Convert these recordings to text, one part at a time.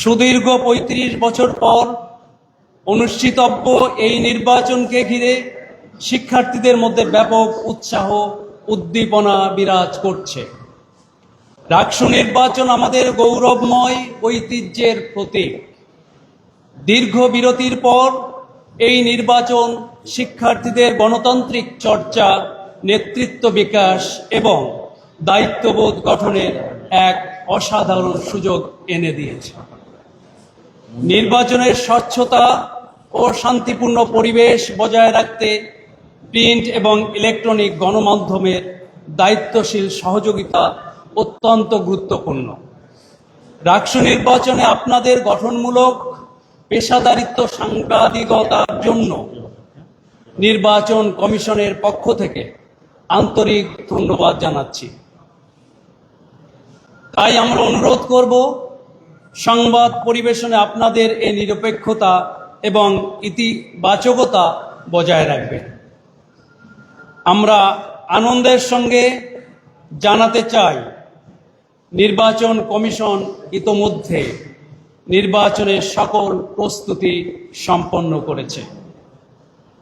সুদীর্ঘ ৩৫ বছর পর অনুষ্ঠিতব্য এই নির্বাচনকে ঘিরে শিক্ষার্থীদের মধ্যে ব্যাপক উৎসাহ, উদ্দীপনা বিরাজ করছে। রাকসু নির্বাচন আমাদের গৌরবময় ঐতিহ্যের প্রতীক। দীর্ঘ বিরতির পর এই নির্বাচন শিক্ষার্থীদের গণতান্ত্রিক চর্চা, নেতৃত্ব বিকাশ এবং দায়িত্ববোধ গঠনের এক অসাধারণ সুযোগ এনে দিয়েছে। নির্বাচনের স্বচ্ছতা ও শান্তিপূর্ণ পরিবেশ বজায় রাখতে প্রিন্ট এবং ইলেকট্রনিক গণমাধ্যমের দায়িত্বশীল সহযোগিতা অত্যন্ত গুরুত্বপূর্ণ। রাষ্ট্র নির্বাচনে আপনাদের গঠনমূলক পেশাদারিত্ব সাংবাদিকতার জন্য নির্বাচন কমিশনের পক্ষ থেকে আন্তরিক ধন্যবাদ জানাচ্ছি। তাই আমরা অনুরোধ করব সংবাদ পরিবেশনে আপনাদের এই নিরপেক্ষতা এবং ইতিবাচকতা বজায় রাখবে। আমরা আনন্দের সঙ্গে জানাতে চাই, নির্বাচন কমিশন ইতোমধ্যে নির্বাচনের সকল প্রস্তুতি সম্পন্ন করেছে।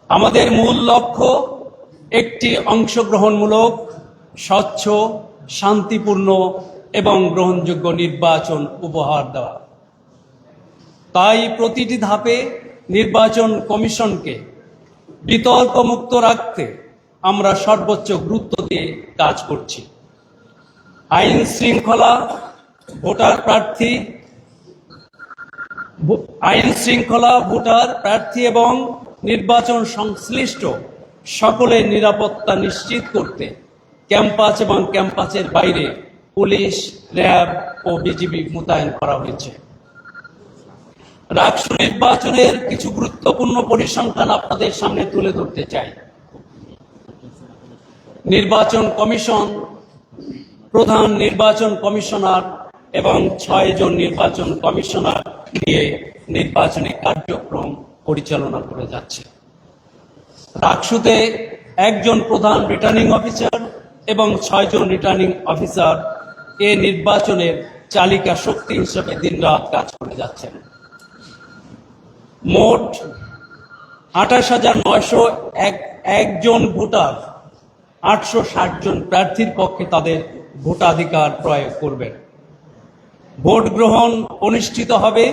আমাদের মূল লক্ষ্য একটি অংশগ্রহণমূলক, স্বচ্ছ, শান্তিপূর্ণ এবং গ্রহণযোগ্য নির্বাচন উপহার দেওয়া। তাই প্রতিটি ধাপে নির্বাচন কমিশনকে বিতর্কমুক্ত রাখতে আমরা সর্বোচ্চ গুরুত্ব দিয়ে কাজ করছি। আইন শৃঙ্খলা ভোটার প্রার্থী আইন শৃঙ্খলা ভোটার প্রার্থী এবং নির্বাচন সংশ্লিষ্ট সকলের নিরাপত্তা নিশ্চিত করতে ক্যাম্পাস এবং ক্যাম্পাসের বাইরে র্যাব ও বিজিবি মোতায়েন করা হয়েছে। রাষ্ট্র নির্বাচনের কিছু গুরুত্বপূর্ণ পরিসংখ্যান আপনাদের সামনে তুলে ধরতে চাই। নির্বাচন কমিশন, প্রধান নির্বাচন কমিশনার এবং ছয় জন নির্বাচন কমিশনার নিয়ে নির্বাচনী কার্যক্রম পরিচালনা করে যাচ্ছে। রাকসুতে একজন প্রধান রিটার্নিং অফিসার এবং ছয়জন রিটার্নিং অফিসার এ নির্বাচনের চালিকা শক্তি হিসেবে দিনরাত কাজ করে যাচ্ছেন। মোট আঠাশ হাজার নয়শো এক, একজন ভোটার, আটশো ষাট জন প্রার্থীর পক্ষে তাদের ভোটাধিকার প্রয়োগ করবেন। ভোট গ্রহণ অনুষ্ঠিত হবে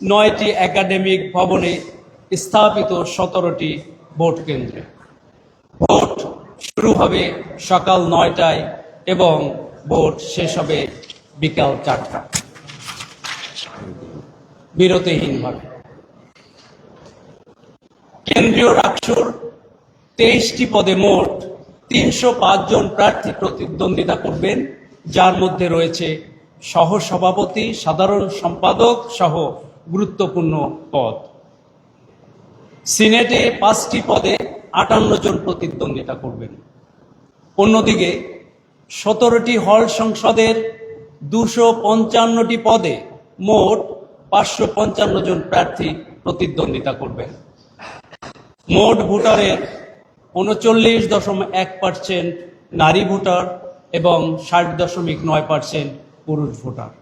নয়টি একাডেমিক ভবনে স্থাপিত সতেরোটি ভোট কেন্দ্রে। ভোট শুরু হবে সকাল নয়টায় এবং ভোট শেষ হবে বিকাল চারটা। বিরতিহীনভাবে কেন্দ্রীয় রাষ্ট্র তেইশটি পদে মোট তিনশো পাঁচ জন প্রার্থী প্রতিদ্বন্দ্বিতা করবেন, যার মধ্যে রয়েছে সহ সভাপতি সাধারণ সম্পাদক সহ গুরুত্বপূর্ণ পদ। সিনেটে পাঁচটি পদে আটান্ন জন প্রতিদ্বন্দ্বিতা করবেন। অন্যদিকে সতেরোটি হল সংসদের দুশো পঞ্চান্নটি পদে মোট পাঁচশো পঞ্চান্ন জন প্রার্থী প্রতিদ্বন্দ্বিতা করবেন। মোট ভোটারের উনচল্লিশ দশমিক এক পার্সেন্ট নারী ভোটার এবং ষাট দশমিক নয় পার্সেন্ট পুরুষ ভোটার।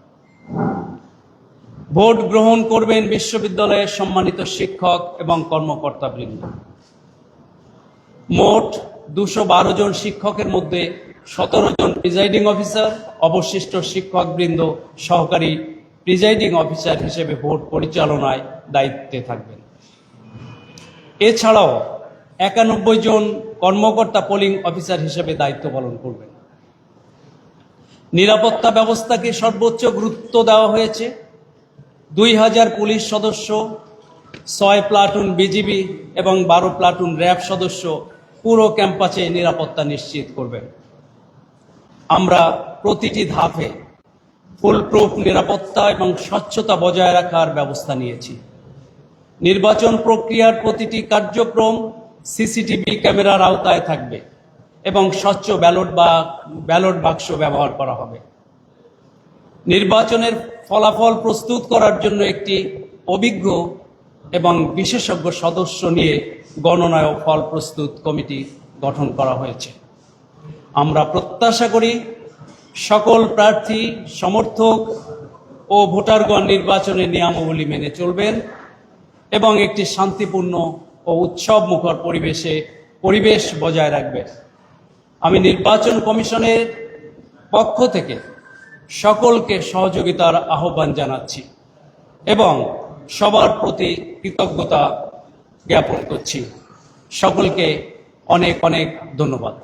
ভোট গ্রহণ করবেন বিশ্ববিদ্যালয়ের সম্মানিত শিক্ষক এবং কর্মকর্তাবৃন্দ। মোট দুশো বারো জন শিক্ষকের মধ্যে সতেরো জন প্রিজাইডিং অফিসার অবশিষ্ট শিক্ষকবৃন্দ, সহকারী প্রিজাইডিং অফিসার হিসেবে ভোট পরিচালনায় দায়িত্বে থাকবেন। এছাড়াও একানব্বই জন কর্মকর্তা পোলিং অফিসার হিসেবে দায়িত্ব পালন করবেন। নিরাপত্তা ব্যবস্থাকে সর্বোচ্চ গুরুত্ব দেওয়া হয়েছে। দুই হাজার পুলিশ সদস্য, ছয় প্লাটুন বিজিবি এবং বারো প্লাটুন র্যাব সদস্য পুরো ক্যাম্পাসে নিরাপত্তা নিশ্চিত করবেন। আমরা প্রতিটি ধাপে ফুলপ্রুফ নিরাপত্তা এবং স্বচ্ছতা বজায় রাখার ব্যবস্থা নিয়েছি। নির্বাচন প্রক্রিয়ার প্রতিটি কার্যক্রম সিসিটিভি ক্যামেরার আওতায় থাকবে এবং স্বচ্ছ ব্যালট বা ব্যালট বাক্স ব্যবহার করা হবে। নির্বাচনের ফলাফল প্রস্তুত করার জন্য একটি অভিজ্ঞ এবং বিশেষজ্ঞ সদস্য নিয়ে গণনায় ফল প্রস্তুত কমিটি গঠন করা হয়েছে। আমরা প্রত্যাশা করি সকল প্রার্থী, সমর্থক ও ভোটারগণ নির্বাচনের নিয়মাবলী মেনে চলবেন এবং একটি শান্তিপূর্ণ ও উৎসব মুখর পরিবেশে পরিবেশ বজায় রাখবেন। আমি নির্বাচন কমিশনের পক্ষ থেকে সকলকে সহযোগিতার আহ্বান জানাচ্ছি এবং সবার প্রতি কৃতজ্ঞতা জ্ঞাপন করছি। সকলকে অনেক অনেক ধন্যবাদ।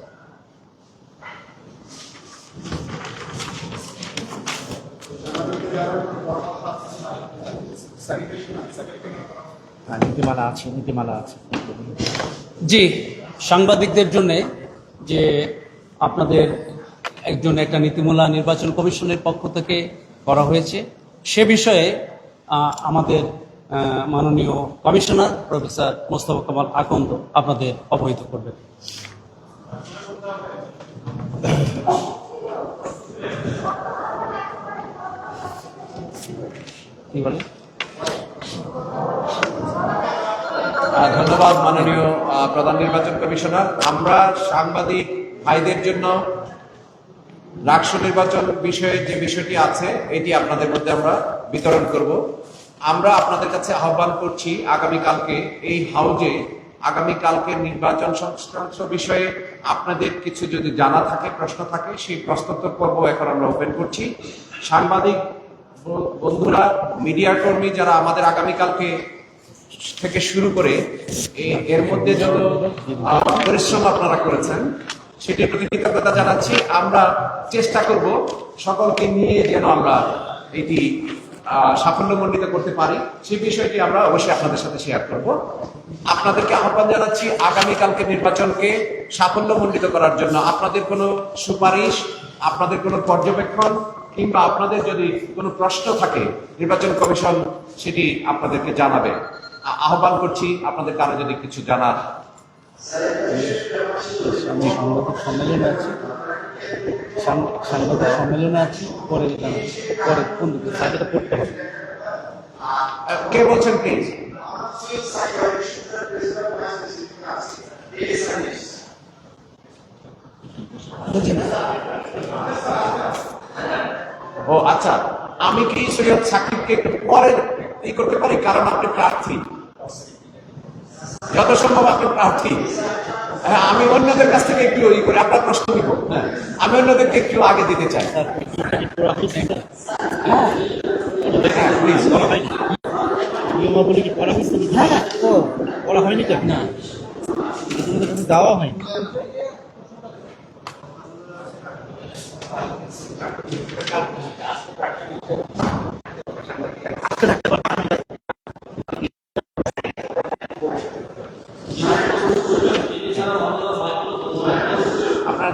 নীতিমালা আছে নীতিমালা আছে। জি, সাংবাদিকদের জন্য যে আপনাদের একজন একটা নীতিমালা নির্বাচন কমিশনের পক্ষ থেকে করা হয়েছে, সে বিষয়ে আমাদের মাননীয় কমিশনার প্রফেসর মোস্তফা কামাল আকন্দ আপনাদের অবহিত করবেন। কি বলে? ধন্যবাদ মাননীয় প্রধান নির্বাচন কমিশনার। আমরা সাংবাদিক ভাইদের জন্য রাষ্ট্র নির্বাচন বিষয়ে যে বিষয়টি আছে, এটি আপনাদের মধ্যে আমরা বিতরণ করব। আমরা আপনাদের কাছে আহ্বান করছি আগামীকালকে, এই হাউজে আগামীকালকে নির্বাচন সংক্রান্ত বিষয়ে আপনাদের কিছু যদি জানা থাকে, প্রশ্ন থাকে, সেই প্রশ্নোত্তর পর্ব এখন আমরা ওপেন করছি। সাংবাদিক বন্ধুরা, মিডিয়া কর্মী যারা আমাদের আগামীকালকে থেকে শুরু করে এর মধ্যে যত পরিশ্রম আপনারা করেছেন, সেটির প্রতি কৃতজ্ঞতা জানাচ্ছি। আমরা চেষ্টা করব সকলকে নিয়ে যেন আমরা এটি সাফল্যমণ্ডিত করতে পারি। সেই বিষয়টি আমরা অবশ্যই আপনাদের সাথে শেয়ার করব। আপনাদেরকে আহ্বান জানাচ্ছি আগামীকালকে নির্বাচনকে সাফল্যমণ্ডিত করার জন্য। আপনাদের কোনো সুপারিশ, আপনাদের কোনো পর্যবেক্ষণ কিংবা আপনাদের যদি কোনো প্রশ্ন থাকে নির্বাচন কমিশন সেটি আপনাদেরকে জানাবে। আহ্বান করছি আপনাদের কারও যদি কিছু জানার। সাংবাদিক সম্মেলনে আছি। সাংবাদিক সম্মেলনে আছি। পরে পরে কোন দিকে? সাইডটা পড়তে হবে। কে বলছেন প্লিজ ও আচ্ছা আমি কি সৈয়দ সাকিবকে একটু পরে ই করতে পারি? কারণ আপনি প্রার্থী। যত সম্ভব আপনি প্রার্থী। হ্যাঁ আমি অন্যদের কাছ থেকে একটু ই করে আপনার প্রশ্ন নিব। আমি অন্যদেরকে একটু আগে দিতে চাই। হ্যাঁ করা হয়নি তো? না। দেওয়া হয়নি।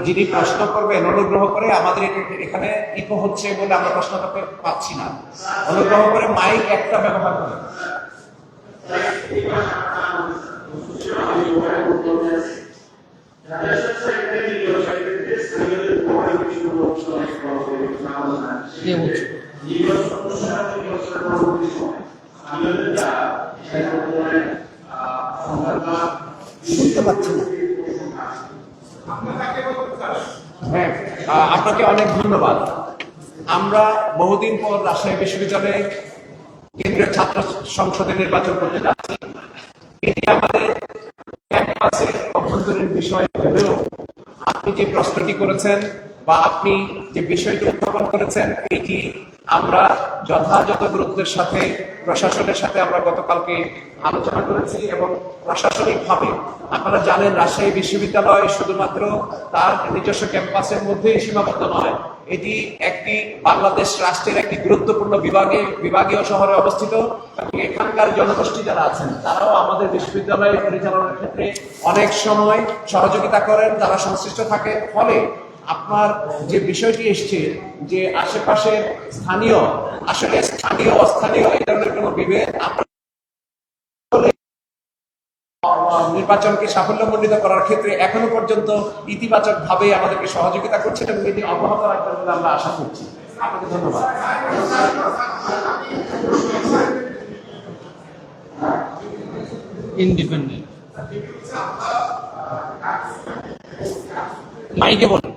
যিনি প্রশ্ন করবেন, অনুগ্রহ করে আমাদের এখানে ইকো হচ্ছে বলে আমরা প্রশ্ন করতে পাচ্ছি না। অনুগ্রহ করে মাইক একটা ব্যবহার করেন। শুনতে হ্যাঁ আপনাকে অনেক ধন্যবাদ। আমরা বহুদিন পর রাজশাহী বিশ্ববিদ্যালয়ে কেন্দ্রীয় ছাত্র সংসদে নির্বাচন করতে যাচ্ছি। এটি আমাদের ক্যাম্পাসের অভ্যন্তরীণ বিষয় হলেও আপনি যে প্রশ্নটি করেছেন বা আপনি যে বিষয়টি উত্থাপন করেছেন, এটি আমরা যথাযথ গুরুত্বের সাথে, প্রশাসনের সাথে আমরা গতকালকে আলোচনা করেছি এবং প্রশাসনিকভাবে আপনারা জানেন রাজশাহী বিশ্ববিদ্যালয় শুধুমাত্র তার নিজস্ব ক্যাম্পাসের মধ্যেই সীমাবদ্ধ নয়। এটি একটি বাংলাদেশ রাষ্ট্রের একটি গুরুত্বপূর্ণ বিভাগে, বিভাগীয় শহরে অবস্থিত। এবং এখানকার জনগোষ্ঠী যারা আছেন, তারাও আমাদের বিশ্ববিদ্যালয় পরিচালনার ক্ষেত্রে অনেক সময় সহযোগিতা করেন, তারা সংশ্লিষ্ট থাকে। ফলে আপনার যে বিষয়টি এসছে যে আশেপাশের স্থানীয় আসলে স্থানীয় অস্থানীয় এই ধরনের কোনো বিভেদ নির্বাচনকে সাফল্যমণ্ডিত করার ক্ষেত্রে এখনও পর্যন্ত ইতিবাচক ভাবে আমাদেরকে সহযোগিতা করছে এবং এটি অব্যাহত রাখবেন বলে আমরা আশা করছি। আপনাকে ধন্যবাদ। ইন্ডিপেন্ডেন্ট মাইকে বলুন।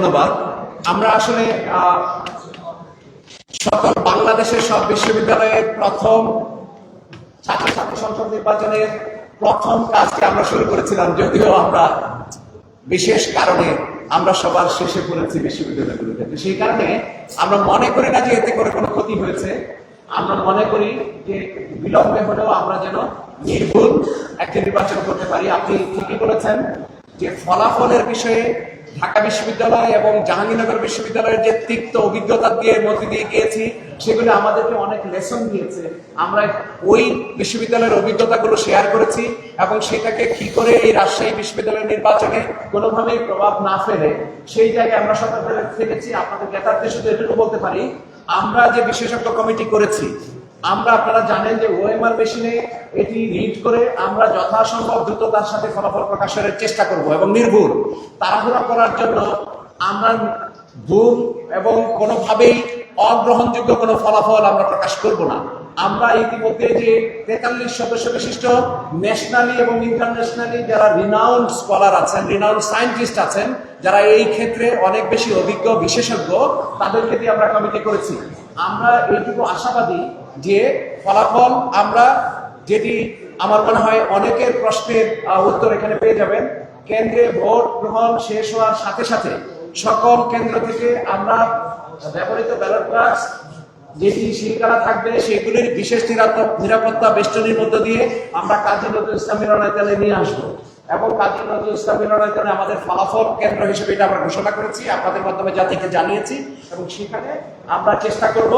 ধন্যবাদ। আমরা আসলে সকল বাংলাদেশের সব বিশ্ববিদ্যালয়ের প্রথম ছাত্রছাত্রী সংসদ নির্বাচনের প্রথম কাজকে আমরা শুরু করেছিলাম, যদিও আমরা বিশেষ কারণে আমরা সবার শেষে পড়েছি বিশ্ববিদ্যালয়গুলোতে। সেই কারণে আমরা মনে করি না যে এতে করে কোনো ক্ষতি হয়েছে। আমরা মনে করি যে বিলম্বে হলেও আমরা যেন নির্ভুল একটা নির্বাচন করতে পারি। আপনি ঠিকই বলেছেন যে ফলাফলের বিষয়ে ঢাকা বিশ্ববিদ্যালয় এবং জাহাঙ্গীরনগর বিশ্ববিদ্যালয়ের যে তিক্ত অভিজ্ঞতা দিয়ে মধ্যে দিয়ে গিয়েছি, সেগুলো আমাদেরকে অনেক লেসন দিয়েছে। আমরা ওই বিশ্ববিদ্যালয়ের অভিজ্ঞতাগুলো শেয়ার করেছি এবং সেটাকে কি করে এই রাজশাহী বিশ্ববিদ্যালয়ের নির্বাচনে কোনোভাবেই প্রভাব না ফেলে, সেই জায়গায় আমরা সতর্ক থেকেছি আপনাদের নেতারকে শুধু এটুকু বলতে পারি, আমরা যে বিশেষজ্ঞ কমিটি করেছি আমরা, আপনারা জানেন যে ওএমআর মেশিনে এটি রিড করে আমরা যথাসম্ভব দ্রুততার সাথে ফলাফল প্রকাশের চেষ্টা করব এবং নির্ভুল তাড়াহুড়া করার জন্য আমরা ভুল এবং কোনোভাবেই অগ্রহণযোগ্য কোনো ফলাফল আমরা প্রকাশ করব না। আমরা ইতিমধ্যে যে তেতাল্লিশ সদস্য বিশিষ্ট ন্যাশনালি এবং ইন্টারন্যাশনালি যারা রিনাউন্ড স্কলার আছেন রিনাউন্ড সায়েন্টিস্ট আছেন, যারা এই ক্ষেত্রে অনেক বেশি অভিজ্ঞ, বিশেষজ্ঞ, তাদেরকে দিয়ে আমরা কমিটি করেছি। আমরা এইটুকু আশাবাদী যে ফলাফল আমরা যেটি আমার মনে হয় অনেকের প্রশ্নের উত্তর এখানে পেয়ে যাবেন। কেন্দ্রে ভোট গ্রহণ শেষ হওয়ার সাথে সাথে সকল কেন্দ্র থেকে আমরা ব্যবহৃত ব্যালট বাক্স, যেটি শিলকারা থাকবে, সেগুলির বিশেষ নিরাপত্তা বেষ্টনীর মধ্য দিয়ে আমরা কাজী নজরুল ইসলাম মিলনায়তনে নিয়ে আসব। এবং কাজী নজরুল ইসলাম মিলনায়তনে আমাদের ফলাফল কেন্দ্র হিসেবে এটা আমরা ঘোষণা করেছি, আপনাদের মাধ্যমে জাতিকে জানিয়েছি। এবং সেখানে আমরা চেষ্টা করব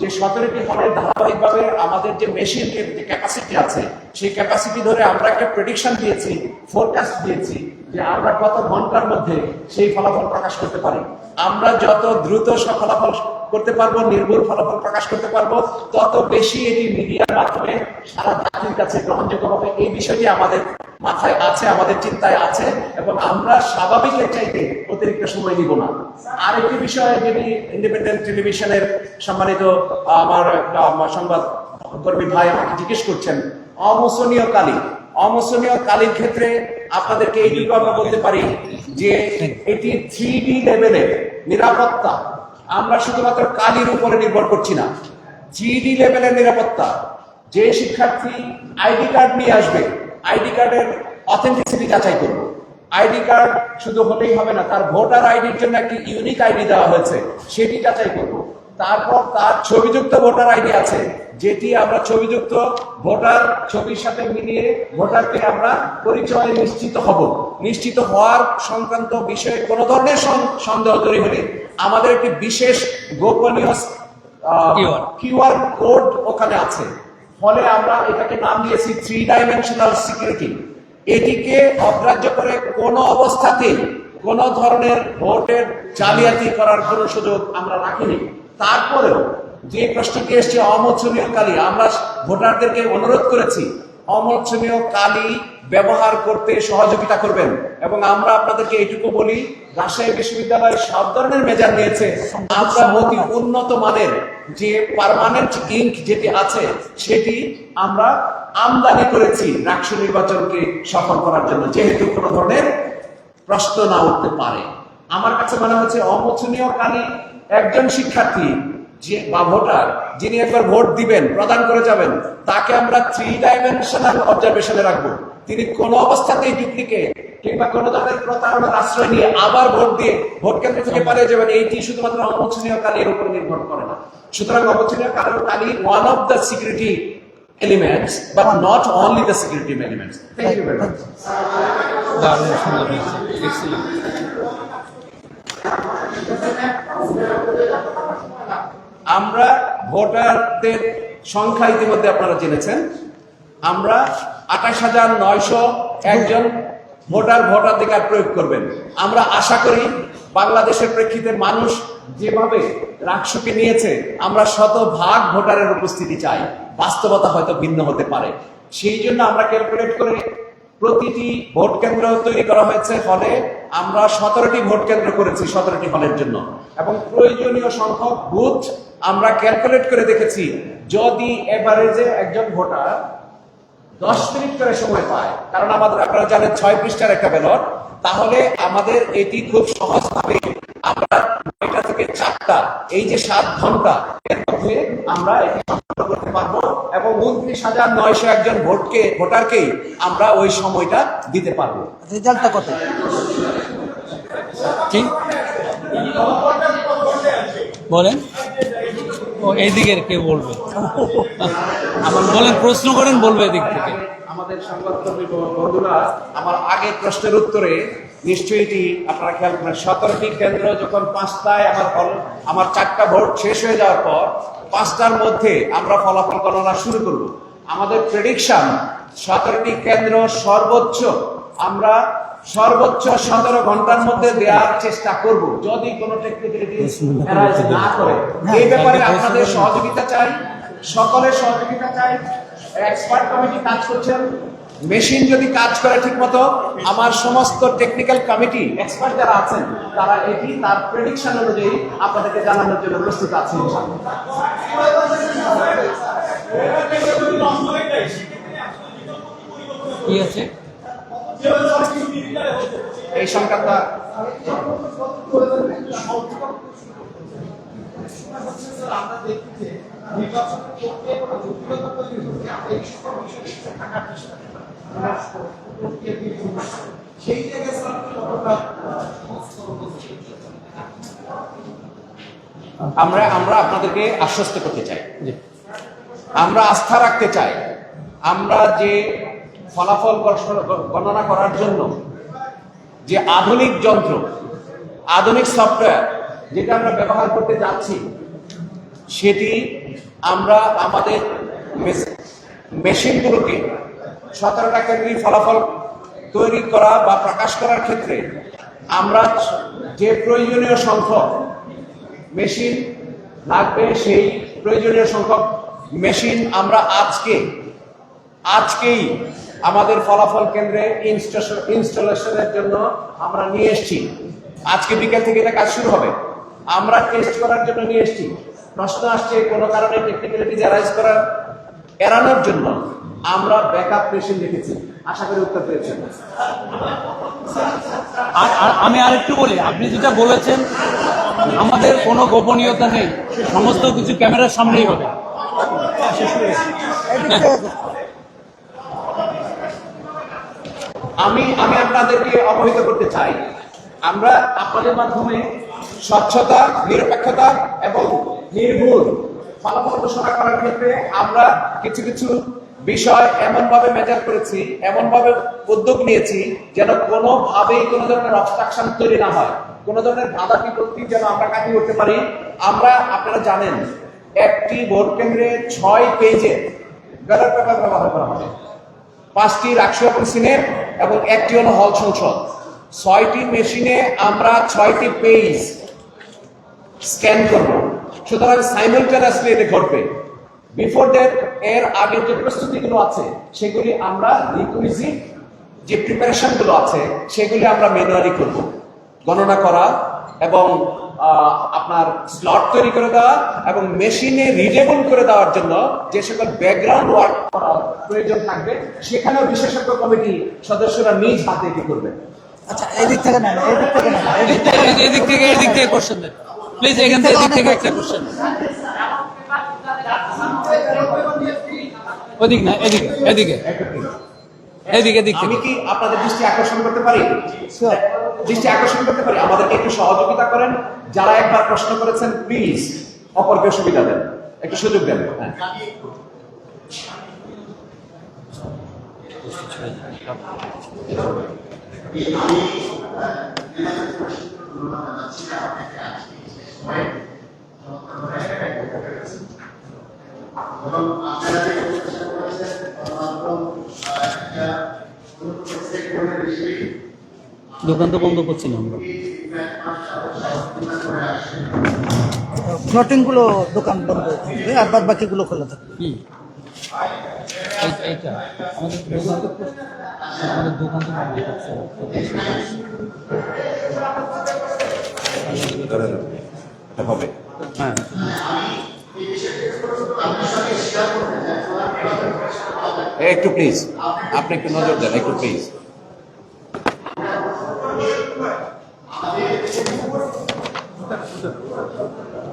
যে সতেরোটি হলের ধারাবাহিকভাবে আমাদের যে মেশিনের যে ক্যাপাসিটি আছে, সেই ক্যাপাসিটি ধরে আমরা একটা প্রেডিকশন দিয়েছি ফোরকাস্ট দিয়েছি যে আমরা কত ঘণ্টার মধ্যে সেই ফলাফল প্রকাশ করতে পারি। আমরা যত দ্রুত ফলাফল করতে পারব, নির্ভুল ফলাফল প্রকাশ করতে পারব। তত বেশি এটি মিডিয়ার মাধ্যমে সারা জাতির কাছে গ্রহণযোগ্য হবে, এই বিষয়টি আমাদের মাথায় আছে, আমাদের চিন্তায় আছে, এবং আমরা স্বাভাবিকের চাইতে অতিরিক্ত সময় নিব না। আরেকটি বিষয় যেটি ইন্ডিপেন্ডেন্ট টেলিভিশনের সম্মানিত আমার সংবাদ কর্মী ভাই আমাকে জিজ্ঞেস করছেন, অমোচনীয় কালী। অমোচনীয় কালীর ক্ষেত্রে আপনাদেরকে এইটুকু আমরা বলতে পারি যে এটি থ্রি ডি লেভেলের নিরাপত্তা আমরা শুধুমাত্র কালির উপরে নির্ভর করছি না। জিডি লেভেলের নিরাপত্তা। যে শিক্ষার্থী আইডি কার্ড নিয়ে আসবে আইডি কার্ডের অথেন্টিসিটি যাচাই করব। আইডি কার্ড শুধু হলেই হবে না, তার ভোটার আইডির জন্য একটি ইউনিক আইডি দেওয়া হয়েছে, সেটি যাচাই করব। তারপর তার ছবিযুক্ত ভোটার আইডি আছে যেটি আমরা ছবিযুক্ত ভোটার ছবির সাথে মিলিয়ে ভোটারকে আমরা পরিচয় নিশ্চিত হব। নিশ্চিত হওয়ার সংক্রান্ত বিষয়ে কোনো ধরনের সন- সন্দেহ তৈরি হলে আমাদের একটি বিশেষ গোপনীয় কিউআর কোড ওখানে আছে। ফলে আমরা এটাকে নাম দিয়েছি থ্রি ডাইমেনশনাল সিকিউরিটি এটিকে অগ্রাহ্য করে কোনো অবস্থাতেই কোনো ধরনের ভোটের জালিয়াতি করার কোনো সুযোগ আমরা রাখিনি। তারপরেও যে প্রশ্নটি এসছে অমোচনীয় কালী, আমরা ভোটারদেরকে অনুরোধ করেছি অমোচনীয় কালী ব্যবহার করতে সহযোগিতা করবেন। এবং আমরা আপনাদেরকে এইটুকু বলি, রাজশাহী বিশ্ববিদ্যালয় সব ধরনের মেজার নিয়েছে। আমরা অতি উন্নত মানের যে পার্মানেন্ট ইঙ্ক যেটি আছে, সেটি আমরা আমদানি করেছি রাষ্ট্র নির্বাচনকে সফল করার জন্য, যেহেতু কোনো ধরনের প্রশ্ন না উঠতে পারে। আমার কাছে মনে হচ্ছে অমোচনীয় কালী একজন শিক্ষার্থী, যে বা ভোটার, যিনি একবার ভোট দিবেন, প্রদান করে যাবেন, তাকে আমরা থ্রি ডাইমেনশনাল অবজারভেশনে রাখব। তিনি কোনো অবস্থাতেই ডুপ্লিকেট কিংবা কোনো ধরনের প্রতারণার আশ্রয় নিয়ে আবার ভোট দিয়ে ভোট কেন্দ্র থেকে পালিয়ে যাবেন, এইটি শুধুমাত্র অমোচনীয় কালীর উপর নির্ভর করে না। সুতরাং অমোচনীয় কালী Kali one of the security elements but not only the security elements thank you very much আমরা ভোটারদের সংখ্যা ইতিমধ্যে আপনারা জেনেছেন। আমরা আঠাশ হাজার নয়শো একজন ভোটার ভোটাধিকার প্রয়োগ করবেন। আমরা আশা করি বাংলাদেশের প্রেক্ষিতে মানুষ যেভাবে রাকসুকে নিয়েছে, আমরা শত ভাগ ভোটারের উপস্থিতি চাই। বাস্তবতা হয়তো ভিন্ন হতে পারে। সেই জন্য আমরা ক্যালকুলেট করে প্রতিটি ভোট কেন্দ্র তৈরি করা হয়েছে হলে আমরা সতেরোটি ভোট কেন্দ্র করেছি সতেরোটি হলের জন্য। এবং প্রয়োজনীয় সংখ্যক বুথ আমরা ক্যালকুলেট করে দেখেছি, যদি এভারেজে একজন ভোটার দশ মিনিট করে সময় পায়, কারণ আমাদের আপনারা জানেন ছয় পৃষ্ঠার একটা ব্যালট, তাহলে আমাদের এটি খুব সহজভাবে আমরা থেকে চারটা এই যে সাত ঘণ্টা এর মধ্যে আমরা এটি সম্পন্ন করতে পারব এবং উনত্রিশ হাজার নয়শো একজন ভোটকে ভোটারকেই আমরা ওই সময়টা দিতে পারব। রেজাল্টটা কত? কি? বলেন। ও এইদিকের কে বলবে? আমার বলেন প্রশ্ন করেন বলবে এদিক থেকে। আমাদের সংবাদকর্মী বন্ধুরা আমার আগের প্রশ্নের উত্তরে নিশ্চয়ই এটি আপনারা খেয়াল করেন সতেরোটি কেন্দ্র যখন পাঁচটায় আমার ফল- আমার চারটা ভোট শেষ হয়ে যাওয়ার পর পাঁচটার মধ্যে আমরা ফলাফল গণনা শুরু করব। আমাদের প্রেডিকশন সতেরোটি কেন্দ্র সর্বোচ্চ, আমরা সর্বোচ্চ সতেরো ঘণ্টার মধ্যে দেওয়ার চেষ্টা করব। যদি কোনো না করে, এই ব্যাপারে আপনাদের সহযোগিতা চাই, সকলের সহযোগিতা চাই। এক্সপার্ট কমিটি কাজ করছেন মেশিন যদি কাজ করে ঠিক মতো আমার সমস্ত টেকনিক্যাল কমিটি এক্সপার্ট যারা আছেন তারা এটি তার প্রেডিকশন অনুযায়ী আপনাদেরকে জানানোর জন্য প্রস্তুত ইনশাআল্লাহ। কি আছে এই সংক্রান্ত আমরা আমরা আমরা আপনাদেরকে আশ্বস্ত করতে চাই। আমরা আস্থা রাখতে চাই। আমরা যে ফলাফল গণ- গণনা করার জন্য যে আধুনিক যন্ত্র আধুনিক সফটওয়্যার যেটা আমরা ব্যবহার করতে যাচ্ছি সেটি আমরা আমাদের মেশিনগুলোকে সতেরোটা কেন্দ্রিক ফলাফল তৈরি করা বা প্রকাশ করার ক্ষেত্রে আমরা যে প্রয়োজনীয় সংখ্যক মেশিন লাগবে, সেই প্রয়োজনীয় সংখ্যক মেশিন আমরা আজকে, আজকেই আমাদের ফলাফল কেন্দ্রে ইনস্টলেশনের জন্য আমরা নিয়ে এসেছি। আজকে বিকেল থেকে এটা কাজ শুরু হবে। আমরা টেস্ট করার জন্য নিয়ে এসেছি। প্রশ্ন আসছে কোনো কারণে টেকনিক্যালিটি অ্যারাইজ করার এড়ানোর জন্য। আমরা ব্যাকআপ মেশিন রেখেছি আশা করি উত্তর পেয়েছেন। আর আর আমি আরেকটু বলি আপনি যেটা বলেছেন আমাদের কোনো গোপনীয়তা নেই। সমস্ত কিছু ক্যামেরার সামনেই হবে। আমি আমি আপনাদেরকে অবহিত করতে চাই। আমরা আপনাদের মাধ্যমে স্বচ্ছতা নিরপেক্ষতা এবং নির্ভুল ফলাফল ঘোষণা করার ক্ষেত্রে আমরা কিছু কিছু বিষয় এমনভাবে মেজার করেছি, এমনভাবে উদ্যোগ নিয়েছি যেন কোনোভাবেই কোনো ধরনের অবস্ট্রাকশন তৈরি না হয়। কোনো ধরনের বাধা বিপত্তি যেন আমরা কাটিয়ে উঠতে পারি। আমরা, আপনারা জানেন, একটি ভোট কেন্দ্রে ছয় পেজে ব্যালট পেপার ব্যবহার করা হবে। পাঁচটি রাষ্ট্রীয় সিনেট এবং একটি হলো হল সংসদ। ছয়টি মেশিনে আমরা ছয়টি পেজ স্ক্যান করব। সুতরাং সাইমultaneously এটা ঘটবে। বিফোর দ্যাট এর আগে যে প্রস্তুতিগুলো আছে সেগুলি আমরা রিকুইজিট যে প্রিপারেশনগুলো আছে সেগুলি আমরা ম্যানুয়ালি করব। গণনা করা এবং আহ, আপনার স্লট তৈরি করে দেওয়া এবং মেশিনে রিডেবল করে দেওয়ার জন্য যে সকল ব্যাকগ্রাউন্ড ওয়ার্ক করার প্রয়োজন থাকবে সেখানেও বিশেষজ্ঞ কমিটি সদস্যরা নিজ হাতে এটি করবে। আচ্ছা এদিক থেকে নেন এদিক থেকে নেন এদিক থেকে নেন। এদিক থেকে এদিক থেকে কোশ্চেন দেন প্লিজ এখান থেকে এদিক থেকে একটা কোশ্চেন ওদিক না এদিকে এদিকে। এদিকে এদিক আমি কি আপনাদের দৃষ্টি আকর্ষণ করতে পারি? দৃষ্টি আকর্ষণ করতে পারি? আমাদেরকে একটু সহযোগিতা করেন। যারা একবার প্রশ্ন করেছেন প্লিজ অপরকে সুবিধা দেন। একটু সুযোগ দেন। হ্যাঁ। দোকান তো বন্ধ করছি না আমরা। ফ্লোটিংগুলো দোকান বন্ধ থাকবে আর বাদ বাকিগুলো খোলা থাকে এইটা। আমাদের দোকান তো আমাদের দোকান তো বন্ধ এটা হবে। হ্যাঁ। একটু প্লিজ আপনি একটু নজর দেন একটু প্লিজ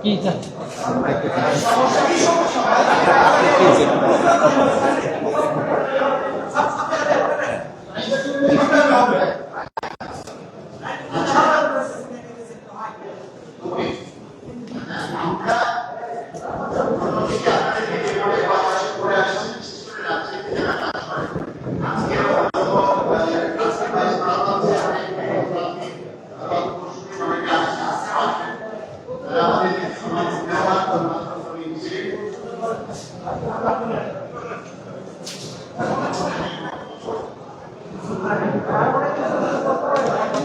কি চাই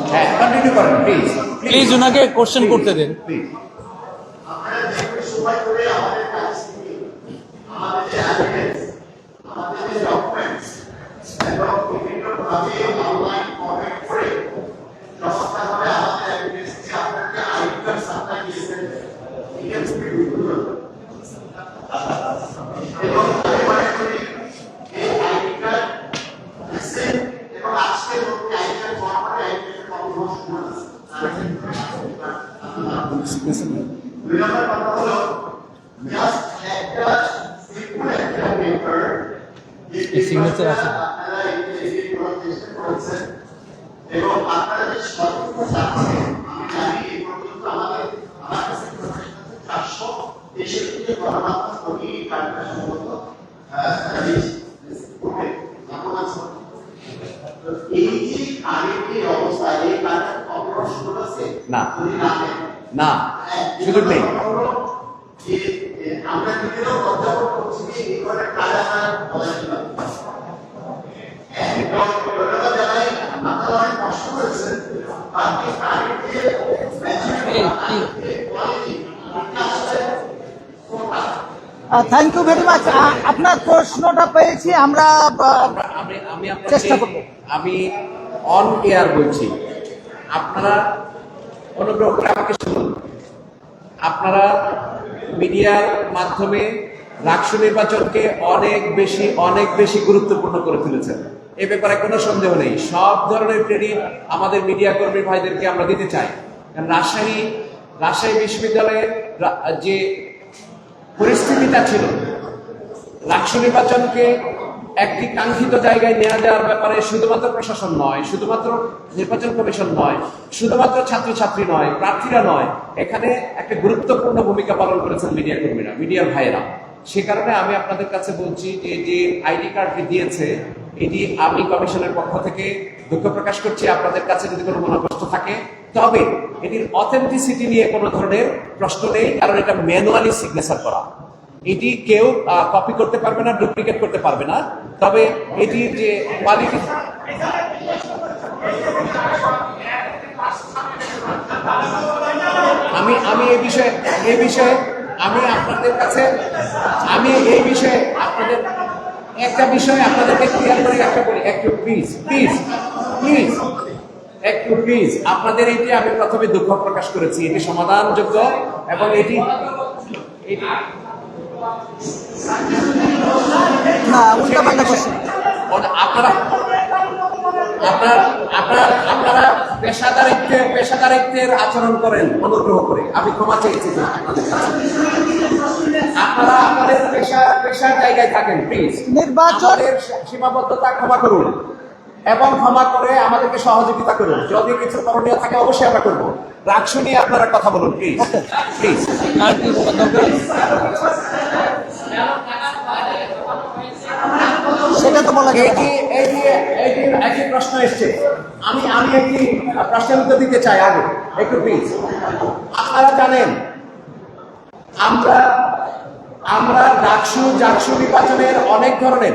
হ্যাঁ কন্টিনিউ করেন প্লিজ প্লিজ উনাকে কোশ্চেন করতে দেন। প্লিজ এই আছে। এবং আপনারা যে সতর্ক থাকছেন আমি জানি এই পর্যন্ত আমাদের আমার কাছে চারশো দেশের থেকে গণমাধ্যম কর্মী এই কার্ডটা সম্ভবত এই যে আগের অবস্থা এই কার্ডটা অপরাধ আছে না। যদি না সুযোগ নেই। আমরা নিজেরাও অধ্যাপন করছি এই কাজ আমরা থ্যাংক ইউ ভেরি মাচ আপনার প্রশ্নটা পেয়েছি আমরা চেষ্টা করব। আমি অন এয়ার বলছি। আপনারা অনুগ্রহ করে আমাকে শুনুন। আপনারা মিডিয়ার মাধ্যমে রাষ্ট্র নির্বাচনকে অনেক বেশি অনেক বেশি গুরুত্বপূর্ণ করে তুলেছেন। এ ব্যাপারে কোনো সন্দেহ নেই। সব ধরনের ক্রেডিট আমাদের মিডিয়া কর্মী ভাইদেরকে আমরা দিতে চাই। কারণ রাজশাহী রাজশাহী বিশ্ববিদ্যালয়ের যে পরিস্থিতিটা ছিল রাষ্ট্র নির্বাচনকে একটি কাঙ্ক্ষিত জায়গায় নেওয়া যাওয়ার ব্যাপারে শুধুমাত্র প্রশাসন নয়, শুধুমাত্র নির্বাচন কমিশন নয়, শুধুমাত্র ছাত্রছাত্রী নয়, প্রার্থীরা নয়, এখানে একটা গুরুত্বপূর্ণ ভূমিকা পালন করেছেন মিডিয়া কর্মীরা মিডিয়ার ভাইয়েরা। সে কারণে আমি আপনাদের কাছে বলছি যে যে আইডি কার্ডটি দিয়েছে এটি আমি কমিশনের পক্ষ থেকে দুঃখ প্রকাশ করছি, আপনাদের কাছে যদি কোনো মনোকষ্ট থাকে, তবে এটির অথেন্টিসিটি নিয়ে কোনো ধরনের প্রশ্ন নেই, কারণ এটা ম্যানুয়ালি সিগনেচার করা। এটি কেউ কপি করতে পারবে না ডুপ্লিকেট করতে পারবে না। তবে এটির যে কোয়ালিটি আমি আমি এই বিষয়ে এই বিষয়ে আমি আপনাদের কাছে আমি এই বিষয়ে আপনাদের একটা বিষয় আপনাদেরকে ক্লিয়ার করে একটা বলি একটু প্লিজ প্লিজ প্লিজ একটু প্লিজ আপনাদের এটি আমি প্রথমে দুঃখ প্রকাশ করেছি এটি সমাধানযোগ্য এবং এটি আপনারা আপনার আপনার আপনারা পেশাদারিত্বের পেশাদারিত্বের আচরণ করেন অনুগ্রহ করে আমি ক্ষমা চেয়েছি আপনাদের কাছে। আপনারা আপনাদের পেশা পেশার জায়গায় থাকেন প্লিজ নির্বাচন- সীমাবদ্ধতা ক্ষমা করুন এবং ক্ষমা করে আমাদেরকে সহযোগিতা করুন। যদি কিছু করণীয় থাকে অবশ্যই আমরা করব। রাগসু নিয়ে আপনারা কথা বলুন প্লিজ প্লিজ সেটা তো বলা। এটি এটি এটি একটি প্রশ্ন এসছে। আমি আমি একটি প্রশ্নের উত্তর দিতে চাই আগে। একটু প্লিজ আপনারা জানেন আমরা আমরা ডাকসু, জাকসু নির্বাচনের অনেক ধরনের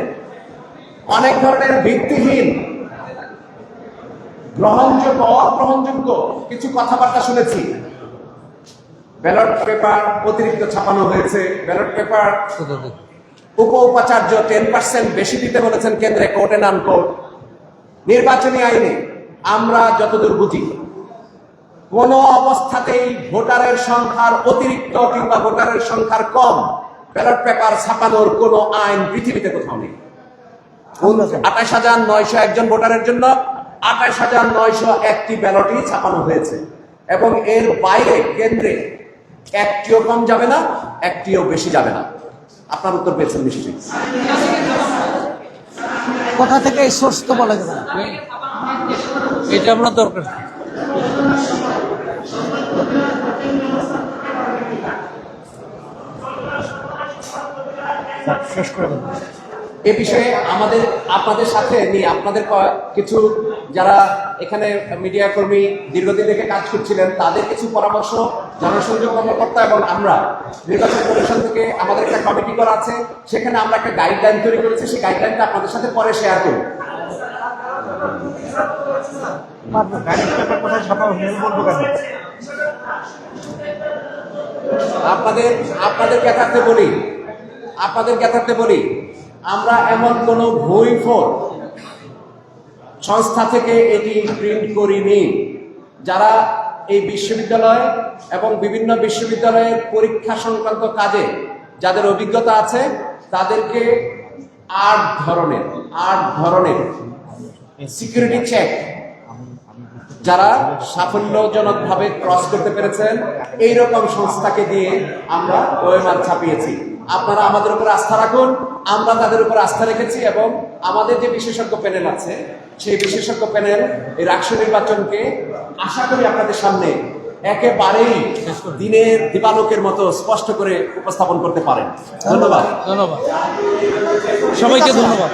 অনেক ধরনের ভিত্তিহীন, গ্রহণযোগ্য, অগ্রহণযোগ্য কিছু কথাবার্তা শুনেছি। ব্যালট পেপার অতিরিক্ত ছাপানো হয়েছে। ব্যালট পেপার উপ উপাচার্য টেন পার্সেন্ট বেশি দিতে বলেছেন কেন্দ্রে, কোর্টে নান কোর্ট। নির্বাচনী আইনে আমরা যতদূর বুঝি, কোন অবস্থাতেই ভোটারের সংখ্যার অতিরিক্ত কিংবা ভোটারের সংখ্যার কম ব্যালট পেপার ছাপানোর কোন আইন পৃথিবীতে কোথাও নেই। আঠাশ হাজার নয়শো একজন ভোটারের জন্য আঠাশ হাজার নয়শো একটি ব্যালটই ছাপানো হয়েছে। এবং এর বাইরে কেন্দ্রে একটিও কম যাবে না একটিও বেশি যাবে না। আপনার উত্তর পেয়েছেন নিশ্চয়ই। কোথা থেকে এই সোর্স তো বলা যাবে? না এটা আপনার দরকার। শেষ করে দেবো। এ বিষয়ে আমাদের, আপনাদের সাথে নিয়ে আপনাদের কিছু যারা এখানে মিডিয়া কর্মী দীর্ঘদিন থেকে কাজ করছিলেন, তাদের কিছু পরামর্শ, জনসংযোগ কর্মকর্তা এবং আমরা, নির্বাচন কমিশন থেকে আমাদের একটা কমিটি করা আছে, সেখানে আমরা একটা গাইডলাইন তৈরি করেছি, সেই গাইডলাইনটা আপনাদের সাথে পরে শেয়ার কেন আপনাদের আপনাদের জ্ঞাতার্থে বলি? আপনাদের জ্ঞাতার্থে বলি, আমরা এমন কোন বই ফোর সংস্থা থেকে এটি প্রিন্ট করিনি। যারা এই বিশ্ববিদ্যালয় এবং বিভিন্ন বিশ্ববিদ্যালয়ের পরীক্ষা সংক্রান্ত কাজে যাদের অভিজ্ঞতা আছে, তাদেরকে আট ধরনের আট ধরনের সিকিউরিটি চেক যারা সাফল্যজনকভাবে ক্রস করতে পেরেছেন, এইরকম সংস্থাকে দিয়ে আমরা ওএমআর ছাপিয়েছি। আপনারা আমাদের উপর আস্থা রাখুন আমরা তাদের উপর আস্থা রেখেছি এবং আমাদের যে বিশেষজ্ঞ প্যানেল আছে সেই বিশেষজ্ঞ প্যানেল এই রাষ্ট্র নির্বাচনকে আশা করি আপনাদের সামনে একেবারেই দিনের দিবালোকের মতো স্পষ্ট করে উপস্থাপন করতে পারেন। ধন্যবাদ। ধন্যবাদ। সবাইকে ধন্যবাদ।